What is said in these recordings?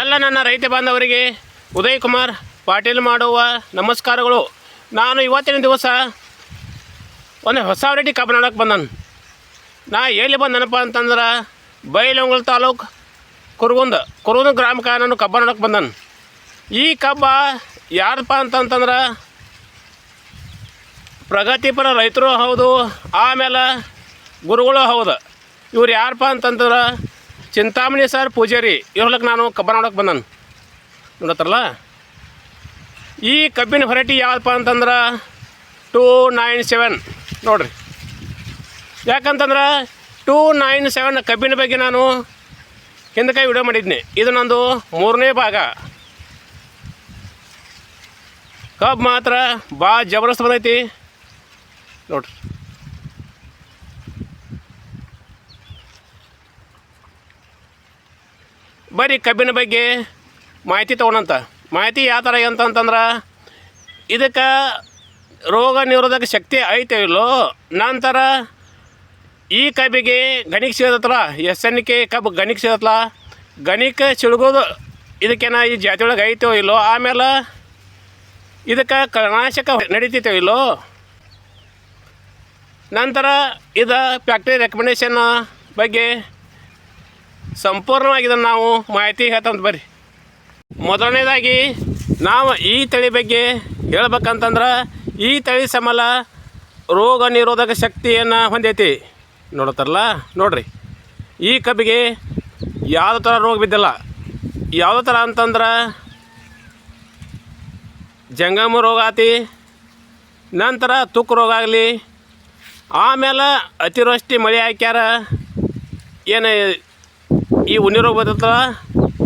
ಎಲ್ಲ ನನ್ನ ರೈತ ಬಾಂಧವರಿಗೆ ಉದಯ್ ಕುಮಾರ್ ಪಾಟೀಲ್ ಮಾಡುವ ನಮಸ್ಕಾರಗಳು. ನಾನು ಇವತ್ತಿನ ದಿವಸ ಒಂದು ಹೊಸ ವೆರೈಟಿ ಕಬ್ಬು ನೋಡೋಕೆ ಬಂದನು. ನಾ ಎಲ್ಲಿ ಬಂದನಪ್ಪ ಅಂತಂದ್ರೆ ಬೈಲೊಂಗಲ್ ತಾಲೂಕು ಕುರುಗುಂದ ಕುರುಗುಂದ ಗ್ರಾಮಕ್ಕೆ ನಾನು ಕಬ್ಬ ನೋಡೋಕೆ ಬಂದನು. ಈ ಕಬ್ಬ ಯಾರಪ್ಪ ಅಂತಂತಂದ್ರೆ ಪ್ರಗತಿಪರ ರೈತರು ಹೌದು, ಆಮೇಲೆ ಗುರುಗಳು ಹೌದು. ಇವ್ರು ಯಾರಪ್ಪ ಅಂತಂದ್ರೆ ಚಿಂತಾಮಣಿ ಸರ್, ಪೂಜಾರಿ ಇವ್ರಲಕ್ಕೆ ನಾನು ಕಬ್ಬ ನೋಡೋಕೆ ಬಂದನು. ನೋಡತ್ತಾರಲ್ಲ? ಈ ಕಬ್ಬಿನ ವೆರೈಟಿ ಯಾವುದಪ್ಪ ಅಂತಂದ್ರೆ ಟೂ ನೈನ್ ಸೆವೆನ್ ನೋಡ್ರಿ. ಯಾಕಂತಂದ್ರೆ ಟೂ ನೈನ್ ಸೆವೆನ್ ಕಬ್ಬಿನ ಬಗ್ಗೆ ನಾನು ಹಿಂದಕ್ಕೆ ವಿಡಿಯೋ ಮಾಡಿದ್ನಿ. ಇದು ನಂದು ಮೂರನೇ ಭಾಗ. ಕಬ್ಬು ಮಾತ್ರ ಭಾಳ ಜಬರ್ದಸ್ತ್ ಬಂದೈತಿ. ನೋಡ್ರಿ. ಬರೀ ಕಬ್ಬಿನ ಬಗ್ಗೆ ಮಾಹಿತಿ ತೊಗೊಳಂತ ಮಾಹಿತಿ ಯಾವ ಥರ ಅಂತಂತಂದ್ರೆ ಇದಕ್ಕೆ ರೋಗ ನಿರೋಧಕ ಶಕ್ತಿ ಐತೆ ಇಲ್ಲೋ, ನಂತರ ಈ ಕಬ್ಬಿಗೆ ಗಣಿಗೆ ಸಿಗತ್ತಲ್ಲ, ಎಸ್ ಎನ್ ಕೆ ಕಬ್ಬು ಗಣಿಗೆ ಸಿಗತ್ತಲ್ಲ, ಗಣಿಕ ಸಿಳ್ಗೋದು ಇದಕ್ಕೇನ ಈ ಜಾತಿ ಒಳಗೆ ಐತೋ ಇಲ್ಲೋ, ಆಮೇಲೆ ಇದಕ್ಕೆ ಕಣಾಶಕ ನಡೀತೈತೋ ಇಲ್ಲೋ, ನಂತರ ಇದು ಫ್ಯಾಕ್ಟ್ರಿ ರೆಕಮೆಂಡೇಶನ್ ಬಗ್ಗೆ ಸಂಪೂರ್ಣವಾಗಿ ಇದನ್ನು ನಾವು ಮಾಹಿತಿ ಹೇಳ್ತಂತ ಬರ್ರಿ. ಮೊದಲನೇದಾಗಿ ನಾವು ಈ ತಳಿ ಬಗ್ಗೆ ಹೇಳ್ಬೇಕಂತಂದ್ರೆ ಈ ತಳಿ ಸಮಲ ರೋಗ ನಿರೋಧಕ ಶಕ್ತಿಯನ್ನು ಹೊಂದೈತಿ. ನೋಡ್ತಾರಲ್ಲ? ನೋಡ್ರಿ. ಈ ಕಬ್ಬಿಗೆ ಯಾವುದೇ ಥರ ರೋಗ ಬಿದ್ದಿಲ್ಲ. ಯಾವುದೇ ಥರ ಅಂತಂದ್ರೆ ಜಂಗಮ ರೋಗ ಆತಿ, ನಂತರ ತುಕ್ಕು ರೋಗ ಆಗಲಿ, ಆಮೇಲೆ ಅತಿವೃಷ್ಟಿ ಮಳೆ ಹಾಕ್ಯಾರ, ಏನು ಈ ಉಣ್ಣಿ ರೋಗ ಬರ್ತಲ್ಲ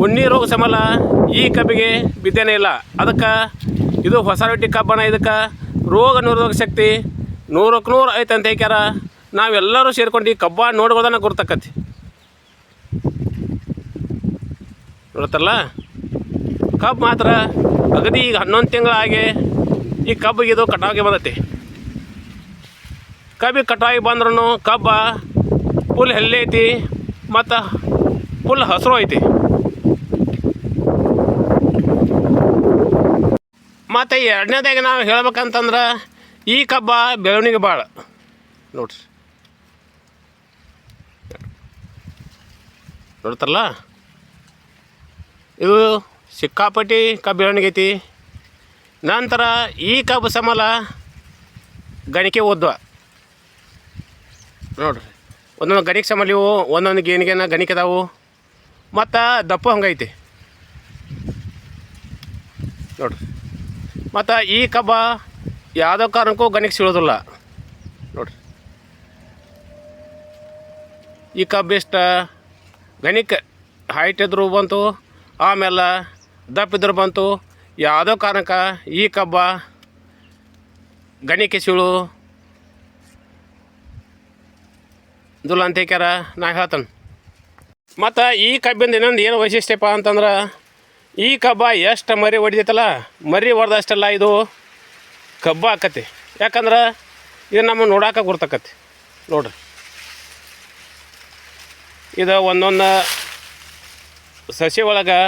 ಉಣ್ಣಿ ರೋಗ ಸಮಲ ಈ ಕಬ್ಬಿಗೆ ಬಿದ್ದೇನೆ ಇಲ್ಲ. ಅದಕ್ಕೆ ಇದು ಹೊಸ ರೊಟ್ಟಿ ಕಬ್ಬನ ಇದಕ್ಕೆ ರೋಗ ನಿರೋಧಕ ಶಕ್ತಿ ನೂರಕ್ಕೆ ನೂರು ಐತೆ ಅಂತ ಹೇಳ್ಯಾರ ನಾವೆಲ್ಲರೂ ಸೇರ್ಕೊಂಡು ಈ ಕಬ್ಬ ನೋಡ್ಬೋದನ್ನ ಗುರ್ತಕ್ಕತಿ ನೋಡತ್ತಲ್ಲ ಕಬ್ಬು ಮಾತ್ರ ಅಗದಿ ಈಗ ಹನ್ನೊಂದು ತಿಂಗಳಾಗಿ ಈ ಕಬ್ಬಿಗೆ ಇದು ಕಟಾವಿಗೆ ಬಂದೈತಿ. ಕಬ್ಬಿಗೆ ಕಟಾವಿಗೆ ಬಂದ್ರೂ ಕಬ್ಬ ಫುಲ್ ಹೆಲ್ಲೈತಿ ಐತಿ, ಮತ್ತು ಫುಲ್ ಹಸಿರು ಐತಿ. ಮತ್ತು ಎರಡನೇದಾಗಿ ನಾವು ಹೇಳ್ಬೇಕಂತಂದ್ರೆ ಈ ಕಬ್ಬ ಬೆಳವಣಿಗೆ ಭಾಳ. ನೋಡ್ರಿ. ನೋಡ್ತಾರಲ್ಲ? ಇದು ಸಿಕ್ಕಾಪಟ್ಟಿ ಕಬ್ಬು ಬೆಳವಣಿಗೆ ಐತಿ. ನಂತರ ಈ ಕಬ್ಬು ಸಮಲ ಗಣಿಕೆ ಓದ್ವ. ನೋಡ್ರಿ. ಒಂದೊಂದು ಗಣಿಕೆ ಸಮಲಿವು, ಒಂದೊಂದು ಗೇಣಿಗೆನ ಗಣಿಕೆ ಅದಾವು. ಮತ್ತು ದಪ್ಪು ಹಂಗೈತಿ. ನೋಡ್ರಿ ಮತ್ತು ಈ ಕಬ್ಬ ಯಾವುದೋ ಕಾರಣಕ್ಕೂ ಗಣಿಗೆ ಸಿಳೋದಿಲ್ಲ ನೋಡ್ರಿ ಈ ಕಬ್ಬು ಇಷ್ಟ ಗಣಿಕೆ ಹೈಟ್ ಇದ್ರು ಬಂತು, ಆಮೇಲೆ ದಪ್ಪ ಇದ್ರು ಬಂತು, ಯಾವುದೋ ಕಾರಣಕ್ಕೆ ಈ ಕಬ್ಬ ಗಣಿಕೆ ಸಿಳು. ದುಲ್ಲ ಅಂತ ಹೇಳ್ಯಾರ ನಾ ಹೇಳ್ತಾನೆ. ಮತ್ತು ಈ ಕಬ್ಬಿಂದ ಇನ್ನೊಂದು ಏನು ವೈಶಿಷ್ಟ್ಯಪ್ಪ ಅಂತಂದ್ರೆ, ಈ ಕಬ್ಬ ಎಷ್ಟು ಮರಿ ಹೊಡಿತೈತಲ್ಲ ಮರಿ ಹೊಡೆದಷ್ಟೆಲ್ಲ ಇದು ಕಬ್ಬ ಆಕತಿ. ಯಾಕಂದ್ರೆ ಇದು ನಮ್ಮ ನೋಡಾಕ ಗುರ್ತಕತಿ. ನೋಡ್ರಿ. ಇದು ಒಂದೊಂದು ಸಸಿ ಒಳಗೆ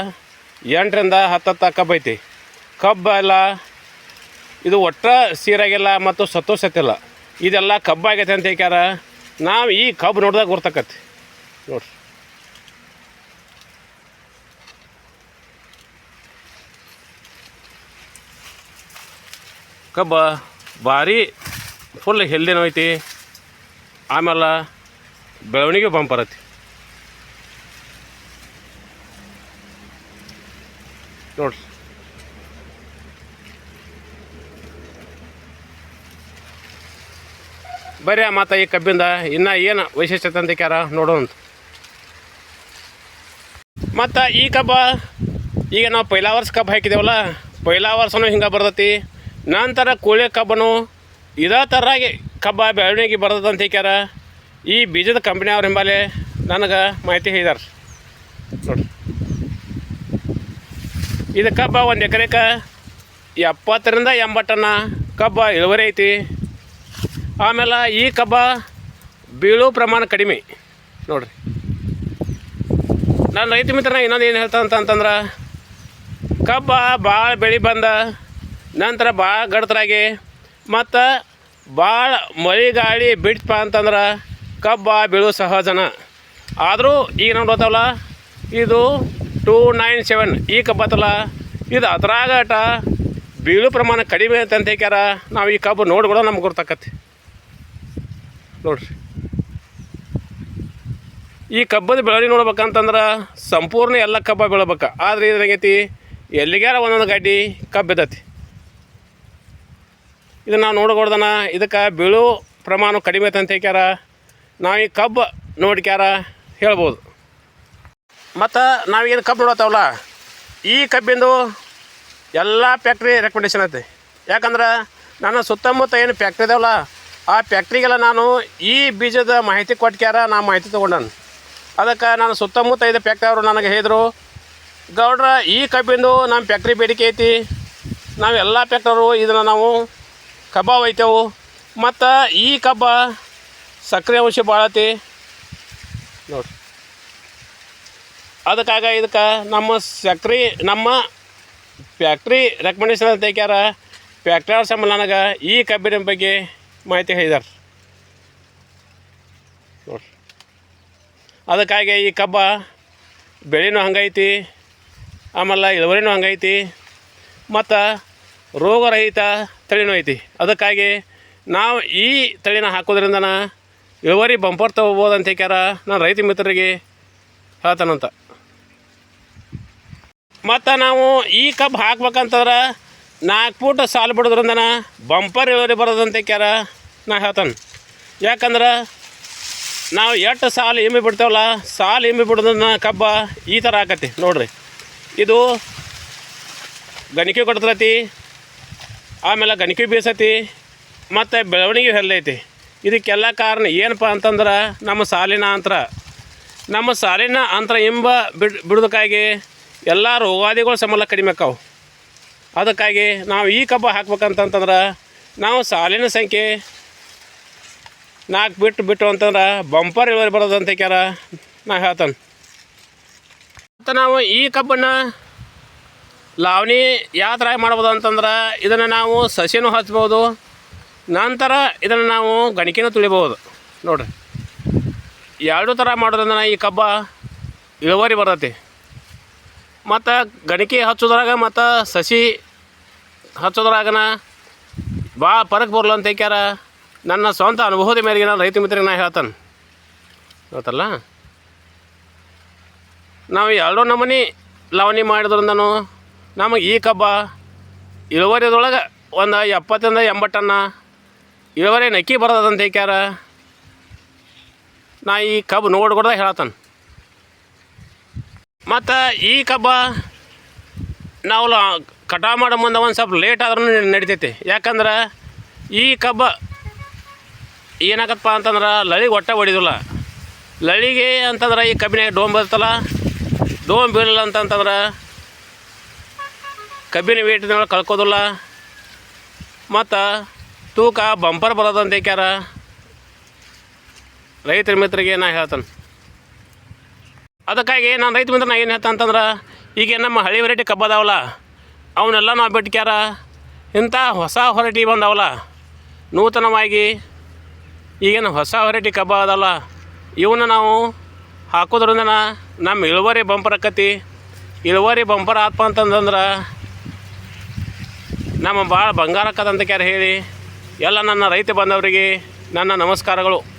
ಎಂಟರಿಂದ ಹತ್ತತ್ತು ಕಬ್ಬು ಐತಿ. ಕಬ್ಬು ಎಲ್ಲ ಇದು ಒಟ್ಟ ಸೀರಾಗಿಲ್ಲ ಮತ್ತು ಸತ್ತು ಸತ್ತಿಲ್ಲ ಇದೆಲ್ಲ ಕಬ್ಬಾಗೈತೆ ಅಂತ ಹೇಳ್ಯಾರ ನಾವು ಈ ಕಬ್ಬು ನೋಡಿದಾಗ ಗುರ್ತಕತಿ. ನೋಡ್ರಿ. ಕಬ್ಬ ಭಾರಿ ಫುಲ್ ಹೆಲ್ದಿನೂ ಐತಿ. ಆಮೇಲೆ ಬೆಳವಣಿಗೆ ಬಂಪರತಿ ನೋಡ್ರಿ. ಬರ್ರಿ ಮತ್ತು ಈ ಕಬ್ಬಿಂದ. ಇನ್ನು ಏನು ವೈಶಿಷ್ಟ್ಯತೆ ಅಂತ ಕ್ಯಾರ ನೋಡೋಣ ಮತ್ತು ಈ ಕಬ್ಬ, ಈಗ ನಾವು ಪೈಲಾ ವರ್ಷ ಕಬ್ಬು ಹಾಕಿದೇವಲ್ಲ, ಪೈಲಾ ವರ್ಷನೂ ಹಿಂಗೆ ಬರ್ತೈತಿ. ನಂತರ ಕೋಳಿ ಕಬ್ಬನು ಇದೇ ಥರಾಗಿ ಕಬ್ಬ ಬೆಳವಣಿಗೆ ಬರ್ತದಂತ ಹೇಳ್ಯಾರ ಈ ಬೀಜದ ಕಂಪ್ನಿ ಅವ್ರ ಹಿಂಬಾಲೆ ನನಗೆ ಮಾಹಿತಿ ಹೇಳಿದಾರೆ. ನೋಡ್ರಿ. ಇದು ಕಬ್ಬ ಒಂದು ಎಕರೆಗೆ ಎಪ್ಪತ್ತರಿಂದ ಎಂಬತ್ತನ್ನ ಕಬ್ಬ ಇಳುವರಿ ಐತಿ. ಆಮೇಲೆ ಈ ಕಬ್ಬ ಬೀಳೋ ಪ್ರಮಾಣ ಕಡಿಮೆ. ನೋಡ್ರಿ. ನನ್ನ ರೈತ ಮಿತ್ರನ ಇನ್ನೊಂದು ಏನು ಹೇಳ್ತಾ ಅಂತಂದ್ರೆ, ಕಬ್ಬ ಭಾಳ ಬೆಳೆ ಬಂದ ನಂತರ ಭಾಳ ಗಡ್ತರಾಗಿ. ಮತ್ತು ಭಾಳ ಮಳೆ ಗಾಳಿ ಬಿಡ್ತಪ್ಪ ಅಂತಂದ್ರೆ ಕಬ್ಬ ಬೀಳು ಸಹಜನ. ಆದರೂ ಈಗ ನಾವು ಗೊತ್ತವಲ್ಲ ಇದು ಟೂ ನೈನ್ ಸೆವೆನ್ ಈ ಕಬ್ಬತ್ತಲ್ಲ ಇದು ಅದ್ರಾಗಟ ಬೀಳು ಪ್ರಮಾಣ ಕಡಿಮೆ ಅಂತ ಹೇಳ್ಯಾರ ನಾವು ಈ ಕಬ್ಬು ನೋಡ್ಬಿಡೋ ನಮ್ಗೆ ಗೊತ್ತಾಕತಿ ನೋಡ್ರಿ. ಈ ಕಬ್ಬದ ಬೆಳವಣಿಗೆ ನೋಡ್ಬೇಕಂತಂದ್ರೆ ಸಂಪೂರ್ಣ ಎಲ್ಲ ಕಬ್ಬ ಬೆಳಬೇಕು. ಆದ್ರೆ ಇದ್ರಾಗೈತಿ ಎಲ್ಲಿಗ್ಯಾರ ಒಂದೊಂದು ಗಾಡಿ ಕಬ್ಬು ಇದ್ದತಿ ಇದನ್ನು ನಾವು ನೋಡ್ಕೊಡ್ದನ ಇದಕ್ಕೆ ಬೀಳು ಪ್ರಮಾಣ ಕಡಿಮೆ ಐತೆ ಅಂತ ಹೇಳ್ಯಾರ ನಾವು ಈ ಕಬ್ಬು ನೋಡ್ಕ್ಯಾರ ಹೇಳ್ಬೋದು. ಮತ್ತು ನಾವೇನು ಕಬ್ಬು ನೋಡತ್ತವಲ್ಲ, ಈ ಕಬ್ಬಿಂದು ಎಲ್ಲ ಫ್ಯಾಕ್ಟ್ರಿ ರೆಕಮೆಂಡೇಷನ್ ಐತಿ. ಯಾಕಂದ್ರೆ ನನ್ನ ಸುತ್ತಮುತ್ತ ಏನು ಫ್ಯಾಕ್ಟ್ರಿ ಇದಾವಲ್ಲ ಆ ಫ್ಯಾಕ್ಟ್ರಿಗೆಲ್ಲ ನಾನು ಈ ಬೀಜದ ಮಾಹಿತಿ ಕೊಟ್ಕ್ಯಾರ, ನಾ ಮಾಹಿತಿ ತೊಗೊಂಡನು. ಅದಕ್ಕೆ ನಾನು ಸುತ್ತಮುತ್ತ ಇದ್ದ ಫ್ಯಾಕ್ಟ್ರಿ ಅವರು ನನಗೆ ಹೇಳಿದರು, ಗೌಡ್ರ ಈ ಕಬ್ಬಿಂದು ನಮ್ಮ ಫ್ಯಾಕ್ಟ್ರಿ ಬೇಡಿಕೆ ಐತಿ. ನಾವು ಎಲ್ಲ ಫ್ಯಾಕ್ಟರು ಇದನ್ನು ನಾವು ಕಬ್ಬ ಐತೆವು ಮತ್ತು ಈ ಕಬ್ಬ ಸಕ್ಕರೆ ಅಂಶ ಭಾಳ ಐತಿ ನೋಡ್ರಿ ಅದಕ್ಕಾಗ ಇದಕ್ಕೆ ನಮ್ಮ ಸಕ್ರೆ, ನಮ್ಮ ಫ್ಯಾಕ್ಟ್ರಿ ರೆಕಮೆಂಡೇಶನ್ ಅಂತ ಹಾಕ್ಯಾರ ಫ್ಯಾಕ್ಟ್ರಿ ಸಂಬಂಧ ನನಗೆ ಈ ಕಬ್ಬಿನ ಬಗ್ಗೆ ಮಾಹಿತಿ ಹೇಳಿದಾರೆ. ನೋಡಿ. ಅದಕ್ಕಾಗಿ ಈ ಕಬ್ಬ ಬೆಳೆನೂ ಹಂಗೈತಿ. ಆಮೇಲೆ ಇಳುವರಿನೂ ಹಂಗೈತಿ. ಮತ್ತು ರೋಗರಹಿತ ತಳಿನೂ ಐತಿ. ಅದಕ್ಕಾಗಿ ನಾವು ಈ ತಳಿನ ಹಾಕೋದ್ರಿಂದನ ಇಳುವರಿ ಬಂಪರ್ ತಗೋಬೋದು ಅಂತ ಹೇಳ್ಯಾರ ನಾನು ರೈತ ಮಿತ್ರರಿಗೆ ಹೇಳ್ತಾನಂತ. ಮತ್ತು ನಾವು ಈ ಕಬ್ಬು ಹಾಕ್ಬೇಕಂತಂದ್ರೆ ನಾಲ್ಕು ಫೂಟ್ ಸಾಲು ಬಿಡೋದ್ರಿಂದನ ಬಂಪರ್ ಇಳುವರಿ ಬರೋದಂತ ಕ್ಯಾರ ನಾ ಹೇಳ್ತಾನೆ. ಯಾಕಂದ್ರೆ ನಾವು ಎಷ್ಟು ಸಾಲು ಎಮ್ಮೆ ಬಿಡ್ತೇವಲ್ಲ, ಸಾಲು ಎಮ್ಮೆ ಬಿಡೋದನ್ನ ಕಬ್ಬ ಈ ಥರ ಆಕತಿ ನೋಡ್ರಿ. ಇದು ಗಣಿಕೆ ಕೊಡ್ತೈತಿ ಆಮೇಲೆ ಗಣಿಕೆ ಬೀಸತಿ ಮತ್ತು ಬೆಳವಣಿಗೆ ಹೆಲ್ಲೈತಿ ಇದಕ್ಕೆಲ್ಲ ಕಾರಣ ಏನಪ್ಪ ಅಂತಂದ್ರೆ ನಮ್ಮ ಸಾಲಿನ ಅಂತರ. ನಮ್ಮ ಸಾಲಿನ ಅಂತರ ಎಂಬ ಬಿಡ್ ಬಿಡೋದಕ್ಕಾಗಿ ಎಲ್ಲ ರೋಗಾದಿಗಳು ಸಮಲ್ಲ ಕಡಿಮೆ ಆಕಾವು ಅದಕ್ಕಾಗಿ ನಾವು ಈ ಕಬ್ಬ ಹಾಕ್ಬೇಕಂತಂತಂದ್ರೆ ನಾವು ಸಾಲಿನ ಸಂಖ್ಯೆ ನಾಲ್ಕು ಬಿಟ್ಟು ಬಿಟ್ಟು ಅಂತಂದ್ರೆ ಬಂಪರ್ ಇಳುವರಿ ಬರೋದಂತ ಕ್ಯಾರ ನಾ ಹೇಳ್ತಾನೆ. ಮತ್ತು ನಾವು ಈ ಕಬ್ಬನ್ನು ಲಾವಣಿ ಯಾವ ಥರ ಮಾಡ್ಬೋದು ಅಂತಂದ್ರೆ ಇದನ್ನು ನಾವು ಸಸಿನೂ ಹಚ್ಬೋದು, ನಂತರ ಇದನ್ನು ನಾವು ಗಣಿಕೆನೂ ತುಳಿಬೋದು. ನೋಡ್ರಿ. ಎರಡು ಥರ ಮಾಡೋದ್ರಿಂದ ಈ ಕಬ್ಬ ಇಳುವರಿ ಬರ್ತೈತಿ. ಮತ್ತು ಗಣಿಕೆ ಹಚ್ಚೋದ್ರಾಗ ಮತ್ತು ಸಸಿ ಹಚ್ಚೋದ್ರಾಗನ ಭಾಳ ಪರಕ್ ಬರಲ್ಲ ಅಂತ ಹೇಳ್ಯಾರ ನನ್ನ ಸ್ವಂತ ಅನುಭವದ ಮೇರೆಗೆ ನಾನು ರೈತ ಮಿತ್ರಿಗೆ ನಾನು ಹೇಳ್ತಾನೆ. ಗೊತ್ತಲ್ಲ? ನಾವು ಎರಡೂ ನಮೂನಿ ಲಾವಣಿ ಮಾಡಿದ್ರಿಂದನೂ ನಮಗೆ ಈ ಕಬ್ಬ ಇಳುವರಿದೊಳಗೆ ಒಂದು ಎಪ್ಪತ್ತರಿಂದ ಎಂಬತ್ತನ್ನ ಇಳುವರಿ ನಕ್ಕಿ ಬರ್ತದಂತ ಹೇಳ್ಯಾರ ನಾ ಈ ಕಬ್ಬು ನೋಡ್ಕೊಡ್ದ ಹೇಳತ್ತಾನೆ. ಮತ್ತು ಈ ಕಬ್ಬ ನಾವು ಕಟಾವು ಮಾಡೋ ಮುಂದೆ ಒಂದು ಸ್ವಲ್ಪ ಲೇಟ್ ಆದ್ರೂ ನಡಿತೈತಿ. ಯಾಕಂದ್ರೆ ಈ ಕಬ್ಬ ಏನಾಗತ್ತಪ್ಪ ಅಂತಂದ್ರೆ ಲಳಿಗೆ ಒಟ್ಟ ಹೊಡಿದಿಲ್ಲ. ಲಳಿಗೆ ಅಂತಂದ್ರೆ ಈ ಕಬ್ಬಿನ ಡೋಮ್ ಬರ್ತಲ್ಲ. ಡೋಮ್ ಬೀಳಲ್ಲ ಅಂತಂತಂದ್ರೆ ಕಬ್ಬಿನ ವೇಟಿನ ಕಳ್ಕೋದಿಲ್ಲ. ಮತ್ತು ತೂಕ ಬಂಪರ್ ಬರೋದಂತ ಏಕ್ಯಾರ ರೈತರ ಮಿತ್ರರಿಗೆ ನಾ ಹೇಳ್ತಾನೆ. ಅದಕ್ಕಾಗಿ ನಾನು ರೈತ ಮಿತ್ರ ನಾ ಏನು ಹೇಳ್ತಾ ಅಂತಂದ್ರೆ, ಈಗ ನಮ್ಮ ಹಳೆ ವೆರೈಟಿ ಕಬ್ಬ ಅದಾವಲ್ಲ, ಅವನ್ನೆಲ್ಲ ನಾವು ಬಿಟ್ಕ್ಯಾರ. ಇಂಥ ಹೊಸ ಹೊರಟಿ ಬಂದವಲ್ಲ, ನೂತನವಾಗಿ ಈಗೇನು ಹೊಸ ವೆರೈಟಿ ಕಬ್ಬ ಅದಲ್ಲ ಇವನ್ನ ನಾವು ಹಾಕೋದ್ರಿಂದ ನಮ್ಮ ಇಳುವರಿ ಬಂಪರ್ ಆಕತಿ. ಇಳುವರಿ ಬಂಪರ್ ಆತ್ಪ ಅಂತಂದ್ರೆ ನಮ್ಮ ಭಾಳ ಬಂಗಾರಕ್ಕದಂತ ಕ್ಯಾರ ಹೇಳಿ. ಎಲ್ಲ ನನ್ನ ರೈತ ಬಂದವರಿಗೆ ನನ್ನ ನಮಸ್ಕಾರಗಳು.